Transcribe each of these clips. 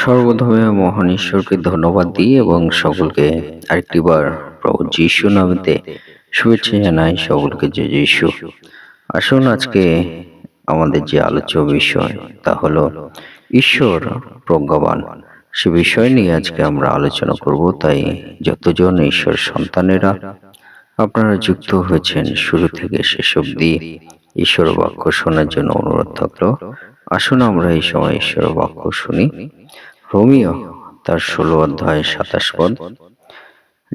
সর্বধমে মহান ঈশ্বরকে ধন্যবাদ দিই এবং সকলকে আরেকটিবার প্রভু যিশু নামেতে শুভেচ্ছা জানাই সকলকে যে যিশু। আসুন আজকে আমাদের যে আলোচ্য বিষয় তা হলো ঈশ্বর প্রজ্ঞাবান। সে বিষয় নিয়ে আজকে আমরা আলোচনা করব, তাই যতজন ঈশ্বর সন্তানেরা আপনারা যুক্ত হয়েছেন, শুরু থেকে শেষ অবধি ঈশ্বর বাক্য শোনার জন্য অনুরোধ থাকল আসুন আমরা এই সময় ঈশ্বর বাক্য শুনি। রোমিও, তার ষোলো অধ্যায় সাতাশ পদ।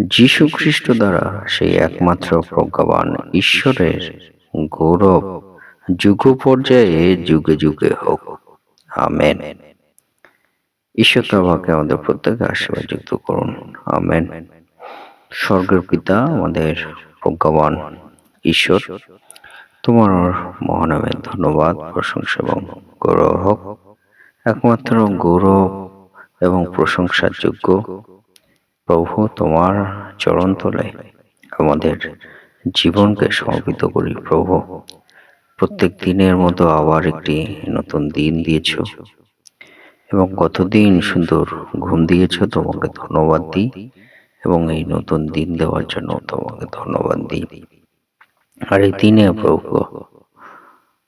যীশু খ্রিস্ট দ্বারা সেই একমাত্র প্রজ্ঞাবান ঈশ্বরের গৌরব যুগ পর্যায়ে যুগে যুগে হোক। আমেন। ঈশ্বর তাবাকে আমাদের প্রত্যেকে আশীর্বাদ যুক্ত করুন। আমেন। স্বর্গের পিতা, আমাদের প্রজ্ঞাবান ঈশ্বর। তোমার মহানামের ধন্যবাদ, প্রশংসা এবং গৌরব হোক। একমাত্র গৌরব এবং প্রশংসার যোগ্য প্রভু তোমার চরণ তলে আমাদের জীবনকে সমর্পিত করি প্রভু। প্রত্যেক দিনের মতো আবার একটি নতুন দিন দিয়েছ এবং কতদিন সুন্দর ঘুম দিয়েছ তোমাকে ধন্যবাদ দিই এবং এই নতুন দিন দেওয়ার জন্য তোমাকে ধন্যবাদ দিই। আর এই দিনে প্রভু,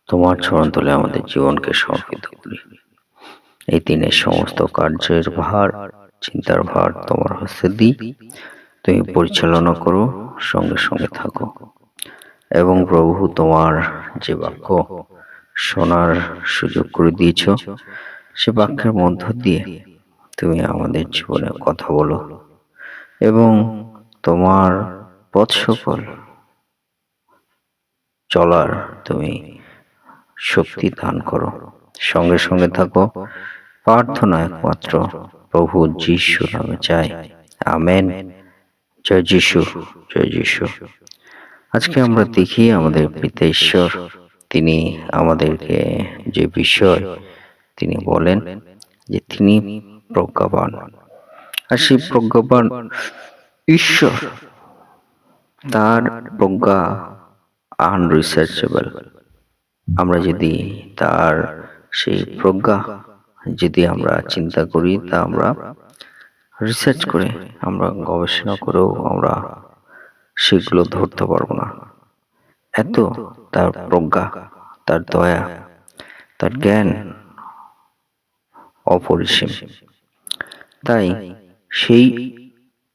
তোমার চরণ তলে আমাদের জীবনকে সমর্পিত করি। এই দিনের সমস্ত কার্যের ভার, চিন্তার ভার তোমার হস্তে দিই। তুমি পরিচালনা করো, সঙ্গে সঙ্গে থাকো। এবং প্রভু, তোমার যে বাক্য শোনার সুযোগ করে দিয়েছ, সে বাক্যের মধ্য দিয়ে তুমি আমাদের জীবনে কথা বলো। এবং তোমার পথ সকল চলার তুমি শক্তি দান করো। সঙ্গে সঙ্গে থাকো। প্রার্থনা একমাত্র প্রভু যিশু নামে চাই। আমেন। জয় যিশু জয় যিশু। আজকে আমরা দেখি আমাদের পিতা ঈশ্বর তিনি আমাদেরকে যে বিষয় তিনি বলেন যে তিনি প্রজ্ঞাবান। আর সেই প্রজ্ঞাবান ঈশ্বর, তার প্রজ্ঞা আনরিসার্চেবল আমরা যদি তার সেই প্রজ্ঞা যদি আমরা চিন্তা করি, তা আমরা রিসার্চ করে, আমরা গবেষণা করেও আমরা সেগুলো ধরতে পারব না। এত তার প্রজ্ঞা, তার দয়া, তার জ্ঞান অপরিসীম। তাই সেই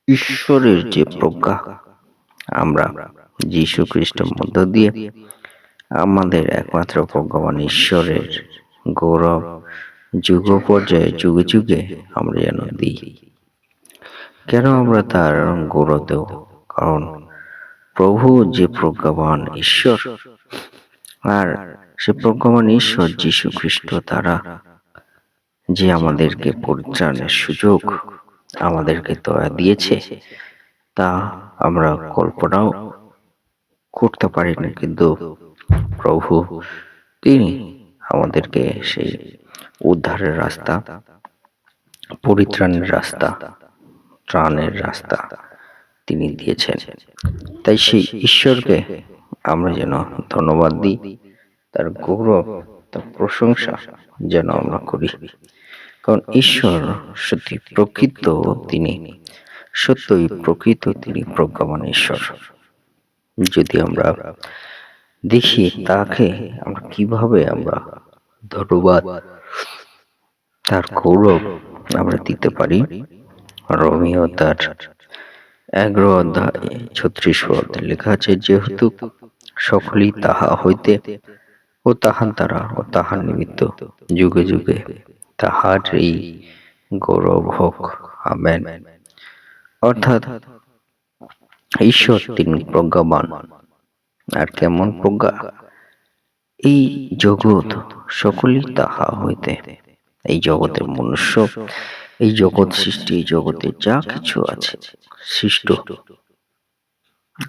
ঈশ্বরের যে প্রজ্ঞা, আমরা যীশু খ্রিস্টের মধ্য দিয়ে আমাদের একমাত্র প্রজ্ঞাবান ঈশ্বরের গৌরব যুগ পর্যায়ে যুগে যুগে আমরা যেন দিই। কেন আমরা তার গৌরব দেব? কারণ প্রভু যে প্রজ্ঞাবান ঈশ্বর, আর সে প্রজ্ঞাবান ঈশ্বর যীশু খ্রিস্ট তারা যে আমাদেরকে পরিত্রাণের সুযোগ আমাদেরকে দয়া দিয়েছে, তা আমরা কল্পনাও করতে পারি না কিন্তু প্রভু, তিনি আমাদেরকে সেই উদ্ধারের রাস্তা, পরিত্রাণের রাস্তা, ত্রাণের রাস্তা তিনি দিয়েছেন। তাই সেই ঈশ্বরকে আমরা যেন ধন্যবাদ দিই, তার গৌরব, তার প্রশংসা যেন আমরা করি। কারণ ঈশ্বর সত্যি প্রকৃত তিনি, সত্যই প্রকৃত তিনি প্রজ্ঞাবান ঈশ্বর। যদি আমরা দেখি তাকে আমরা কীভাবে আমরা ধন্যবাদ, তার গৌরব আমরা দিতে পারি? রোমিও তার এগারো অধ্যায় ছত্রিশ পদ লেখা আছে, যেহেতু সকলেই তাহা হইতে ও তাহার দ্বারা ও তাহার নিমিত্ত যুগে যুগে তাহার এই গৌরব হোক অর্থাৎ ঈশ্বর তিনি প্রজ্ঞাবান। আর কেমন প্রজ্ঞা? এই জগৎ সকলেই তাহা হইতে। এই জগতের মনুষ্য, এই জগৎ সৃষ্টি জগতে যা কিছু আছে, সৃষ্ট।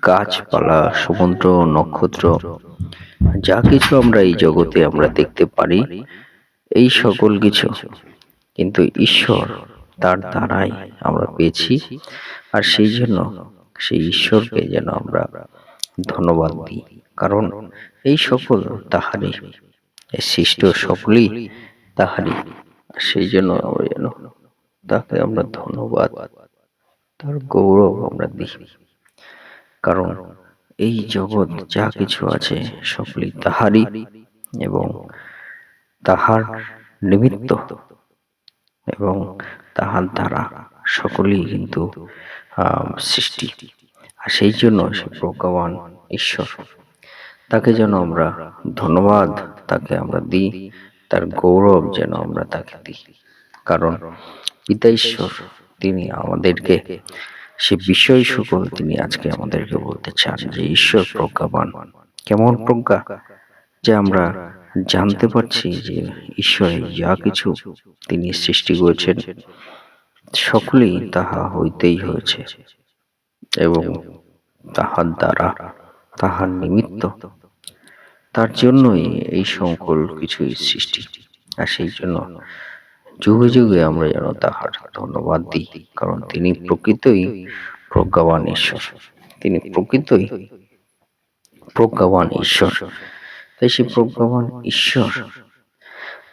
গাছপালা, সমুদ্র, নক্ষত্র, যা কিছু আমরা এই জগতে আমরা দেখতে পারি, এই সকল কিছু। কিন্তু ঈশ্বর তার দ্বারাই আমরা পেয়েছি, আর সেই জন্য সেই ঈশ্বরকে যেন আমরা ধন্যবাদ দিই। কারণ এই সকল তাহারই সৃষ্ট সকলেই তাহারই। সেই জন্য আমরা যেন তাকে আমরা ধন্যবাদ তার গৌরব আমরা দিই। কারণ এই জগৎ যা কিছু আছে সকলেই তাহারই এবং তাহার নিমিত্ত এবং তাহার দ্বারা সকলেই কিন্তু সৃষ্টি। আর সেই জন্য সে প্রজ্ঞাবান ঈশ্বর। তাকে যেন আমরা ধন্যবাদ তাকে আমরা দিই, তার গৌরব যেন আমরা তাকে দিই। কারণ পিতা ঈশ্বর, তিনি আমাদেরকে, সে বিষয় সকল তিনি আজকে আমাদেরকে বলতে চান যে, ঈশ্বর প্রজ্ঞাবান। কেমন প্রজ্ঞা? যে আমরা জানতে পারছি যে ঈশ্বরে যা কিছু তিনি সৃষ্টি করেছেন সকলেই তাহা হইতেই হয়েছে এবং তাহার দ্বারা তাহার নিমিত্ত তার জন্যই এই সকল কিছুই সৃষ্টি। আর সেই জন্য যুগে যুগে আমরা যেন তাহার ধন্যবাদ দিই, কারণ তিনি প্রকৃতই প্রজ্ঞাবান ঈশ্বর। তিনি প্রকৃতই প্রজ্ঞাবান ঈশ্বর। তাই সেই প্রজ্ঞাবান ঈশ্বর,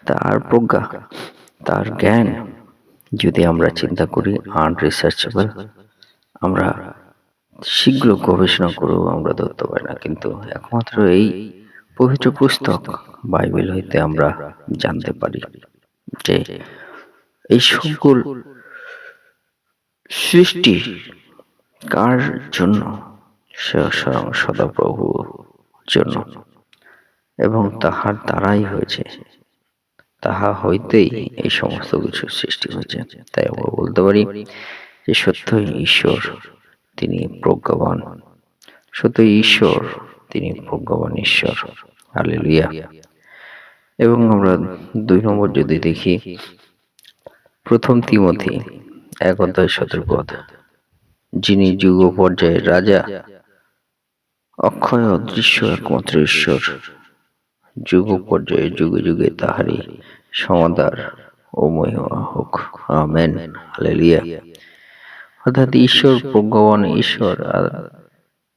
তার প্রজ্ঞা, তার জ্ঞান যদি আমরা চিন্তা করি আনরিসার্চেবল আমরা শীঘ্র গবেষণা করেও আমরা ধরতে পারি না। কিন্তু একমাত্র এই পবিত্র পুস্তক বাইবেল হইতে আমরা জানতে পারি যে এই সকল সৃষ্টি কার জন্য? স্বয়ং সদাপ্রভুর জন্য। এবং তাহার দ্বারাই হয়েছে। তাহা হইতেই এই সমস্ত কিছু সৃষ্টি হয়েছে। তাই আমরা বলতে পারি যে সত্যই ঈশ্বর তিনি প্রজ্ঞাবান। সত্যই ঈশ্বর তিনি প্রজ্ঞাবান ঈশ্বর। হালেলুয়া। এবং আমরা দুই নম্বর যদি দেখি, প্রথম তিমথি এক অধ্যায় সতেরো যিনি যুগ পর্যায়ের রাজা, অক্ষয় অদৃশ্য একমাত্র ঈশ্বর। যুগ পর্যায়ে যুগে যুগে তাহারই সমাদার ও মহিমা হোক। আমেন। হালেলিয়া। অর্থাৎ ঈশ্বর, প্রজ্ঞাবান ঈশ্বর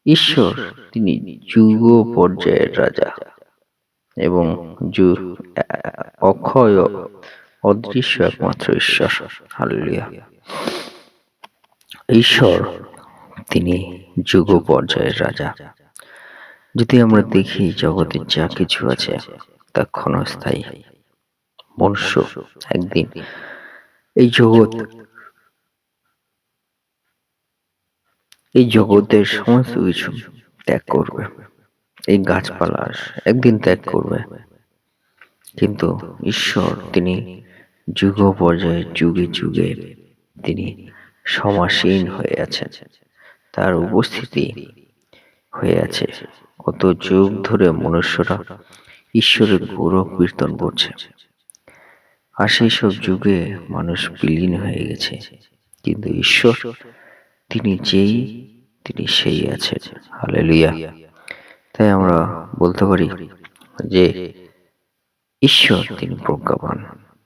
ঈশ্বর তিনি যুগ পর্যায়ের রাজা এবং অক্ষয় অদৃশ্য একমাত্র ঈশ্বর। হালেলিয়া। ঈশ্বর তিনি যুগ পর্যায়ের রাজা। যদি আমরা দেখি জগতের যা কিছু আছে, তা ক্ষণস্থায়ী। মনুষ্য একদিন এই জগৎ এই জগতের সমস্ত কিছু ত্যাগ করবে। এই গাছপালা একদিন ত্যাগ করবে। কিন্তু ঈশ্বর, তিনি যুগ পর্যায়ে যুগে যুগে তিনি সমাসীন হয়ে আছেন। তার উপস্থিতি হয়ে আছে। কত যুগ ধরে মনুষ্যরা ঈশ্বরের গৌরব কীর্তন করছে। আর সেই সব যুগে মানুষ বিলীন হয়ে গেছে। কিন্তু ঈশ্বর, তিনি যেই, তিনি সেই আছেন। হালেলুয়া। তাই আমরা বলতে পারি যে ঈশ্বর তিনি প্রজ্ঞাবান।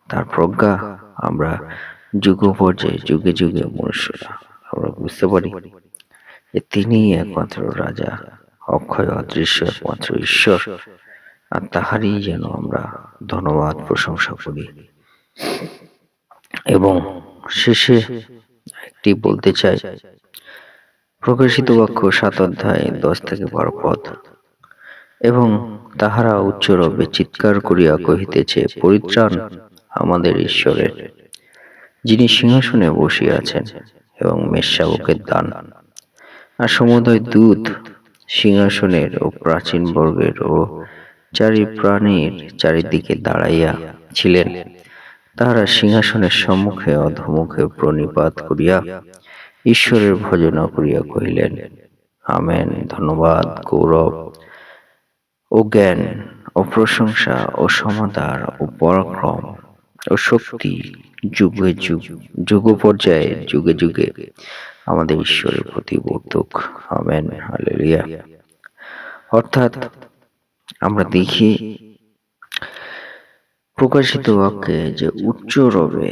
তার প্রজ্ঞা আমরা যুগ পর্যায়ে যুগে যুগে মনুষ্যরা আমরা বুঝতে পারি যে তিনি একমাত্র রাজা। অক্ষয় অদৃশ্য একমাত্র ঈশ্বর, আর তাহারই যেন আমরা ধন্যবাদ প্রশংসা করি। এবং শেষে একটি বলতে চাই, প্রকাশিত বাক্য সাত অধ্যায় দশ থেকে বারো পদ। এবং তাহারা উচ্চরবে চিৎকার করিয়া কহিতেছে, পরিত্রাণ আমাদের ঈশ্বরের, যিনি সিংহাসনে বসিয়াছেন এবং মেষশাবকের দান। আর সমুদয় দূত সিংহাসনের ও প্রাচীন বর্গের ও চারি প্রাণীর চারিদিকে দাঁড়াইয়া ছিলেন। তাহারা সিংহাসনের সম্মুখে অধমুখে প্রণিপাত করিয়া ঈশ্বরের ভজনা করিয়া কহিলেন, আমেন, ধন্যবাদ, গৌরব ও জ্ঞান ও প্রশংসা ও সমাদার ও পরাক্রম ও শক্তি যুগে যুগ যুগ পর্যায়ে যুগে যুগে আমাদের ঈশ্বরের প্রতি বর্তক আমেন। হালেলিয়া। অর্থাৎ আমরা দেখি প্রকাশিত বাক্যে যে উচ্চ রবে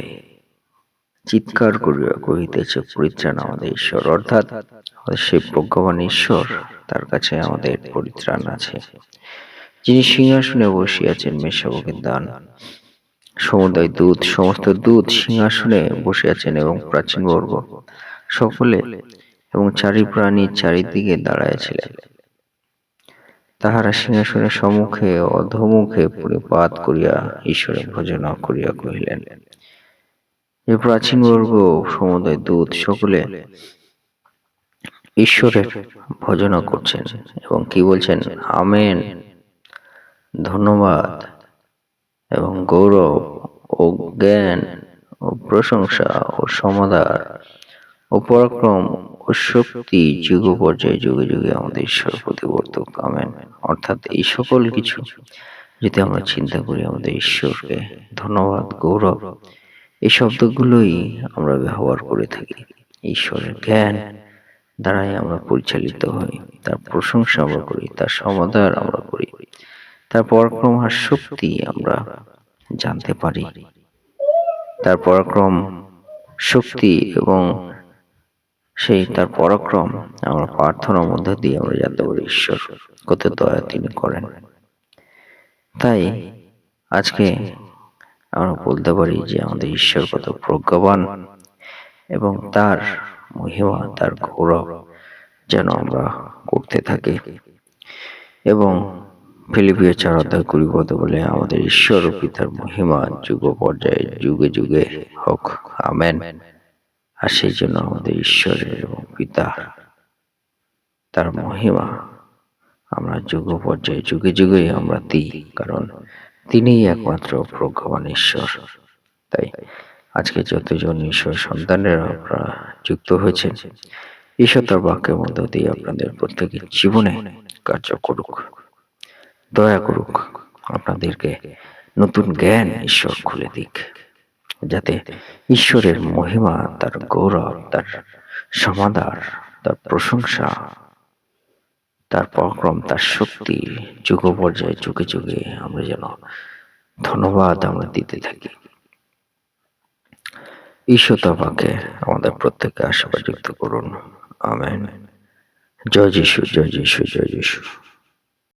চিৎকার করিয়া কহিতেছে পরিত্রাণ আমাদের ঈশ্বর। অর্থাৎ সেই প্রজ্ঞাবান ঈশ্বর তার কাছে আমাদের পরিত্রাণ আছে। যিনি সিংহাসনে বসিয়াছেন মেষাবকের দান সমুদয় দূত সমস্ত দূত সিংহাসনে বসিয়াছেন এবং প্রাচীন বর্গ সকলে এবং চারি প্রাণী চারিদিকে দাঁড়াইয়াছিলেন। তাহারা সিংহাসনের সম্মুখে অধমুখে পরিপাত করিয়া ঈশ্বরের ভজনা করিয়া কহিলেন। যে প্রাচীন বর্গ সমুদয় দূত সকলে ঈশ্বরের ভজনা করছেন এবং কি বলছেন? আমেন। ধন্যবাদ এবং গৌরব ও জ্ঞান ও প্রশংসা ও সমাদার ও পরাক্রম ও শক্তি যুগ পর্যায়ে যুগে যুগে আমাদের ঈশ্বর প্রতিবর্তক আমেন। অর্থাৎ এই সকল কিছু যদি আমরা চিন্তা করি আমাদের ঈশ্বরকে, ধন্যবাদ, গৌরব, এই শব্দগুলোই আমরা ব্যবহার করে থাকি। ঈশ্বরের জ্ঞান দ্বারাই আমরা পরিচালিত হই, তার প্রশংসা আমরা করি, তার সমাধান আমরা করি, তার পরাক্রম আর শক্তি আমরা জানতে পারি। তার পরাক্রম, শক্তি এবং সেই তার পরাক্রম আমরা প্রার্থনার মধ্যে দিয়ে আমরা জানতে পারি ঈশ্বর কত দয়া তিনি করেন। তাই আজকে আমরা বলতে পারি যে আমাদের ঈশ্বর কত প্রজ্ঞাবান এবং তার মহিমা তার গৌরব যেন আমরা করতে থাকি। এবং ফিলিপিও চার অধ্যায় কুড়ি পদ বলে আমাদের ঈশ্বর ও পিতার মহিমা যুগ পর্যায়ে যুগে যুগে হোক আমেন। আর সেই জন্য আমাদের ঈশ্বরের এবং পিতা তার মহিমা আমরা যুগ পর্যায়ে যুগে যুগে আমরা দিই, কারণ তিনিই একমাত্র প্রজ্ঞাবান ঈশ্বর। তাই আজকে যতজন ঈশ্বর সন্তানের আপনারা যুক্ত হয়েছেন ঈশ্বর তার বাক্যের মধ্য দিয়ে আপনাদের প্রত্যেকের জীবনে কার্য করুক, দয়া করুক, আপনাদেরকে নতুন জ্ঞান ঈশ্বর খুলে দিক। যাতে ঈশ্বরের মহিমা, তার গৌরব, তার সমাদার, তার প্রশংসা, তার পরাক্রম, তার শক্তি যুগ পর্যায়ে, যুগে যুগে আমরা যেন ধন্যবাদ আমরা দিতে থাকি। ঈশ্বর তাকে আমাদের প্রত্যেককে আশীর্বাদ যুক্ত করুন। আমেন। জয় যিশু জয় যিশু জয় যিশু।